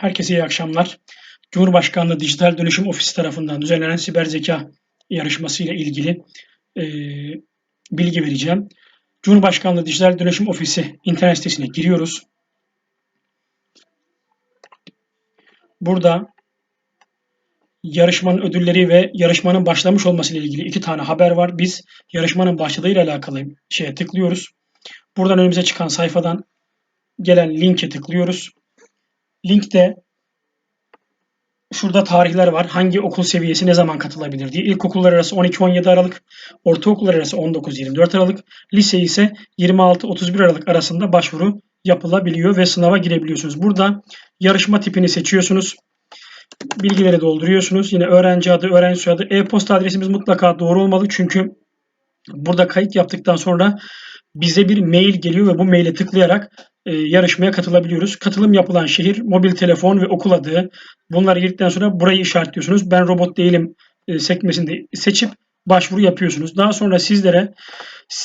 Herkese iyi akşamlar. Cumhurbaşkanlığı Dijital Dönüşüm Ofisi tarafından düzenlenen siber zeka yarışması ile ilgili e, bilgi vereceğim. Cumhurbaşkanlığı Dijital Dönüşüm Ofisi internet sitesine giriyoruz. Burada yarışmanın ödülleri ve yarışmanın başlamış olması ile ilgili iki tane haber var. Biz yarışmanın başladığıyla alakalı şeye tıklıyoruz. Buradan önümüze çıkan sayfadan gelen linke tıklıyoruz. Linkte şurada tarihler var. Hangi okul seviyesi ne zaman katılabilir diye. İlkokullar arası 12-17 Aralık, ortaokullar arası 19-24 Aralık, lise ise 26-31 Aralık arasında başvuru yapılabiliyor ve sınava girebiliyorsunuz. Burada yarışma tipini seçiyorsunuz. Bilgileri dolduruyorsunuz. Yine öğrenci adı, öğrenci soyadı, e-posta adresimiz mutlaka doğru olmalı. Çünkü burada kayıt yaptıktan sonra bize bir mail geliyor ve bu maile tıklayarak e, yarışmaya katılabiliyoruz. Katılım yapılan şehir, mobil telefon ve okul adı. Bunları girdikten sonra burayı işaretliyorsunuz. Ben robot değilim e, sekmesinde seçip başvuru yapıyorsunuz. Daha sonra sizlere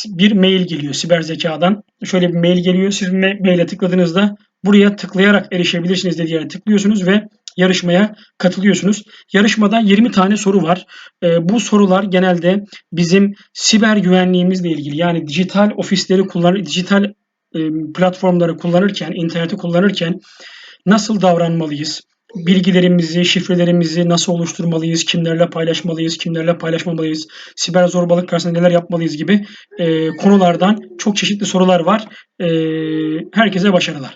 bir mail geliyor siber zekadan. Şöyle bir mail geliyor. Siz ma- maile tıkladığınızda buraya tıklayarak erişebilirsiniz dediği yere tıklıyorsunuz ve yarışmaya katılıyorsunuz. Yarışmada 20 tane soru var. E, bu sorular genelde bizim siber güvenliğimizle ilgili yani dijital ofisleri kullanır, dijital platformları kullanırken, interneti kullanırken nasıl davranmalıyız? Bilgilerimizi, şifrelerimizi nasıl oluşturmalıyız? Kimlerle paylaşmalıyız? Kimlerle paylaşmamalıyız? Siber zorbalık karşısında neler yapmalıyız gibi e, konulardan çok çeşitli sorular var. E, herkese başarılar.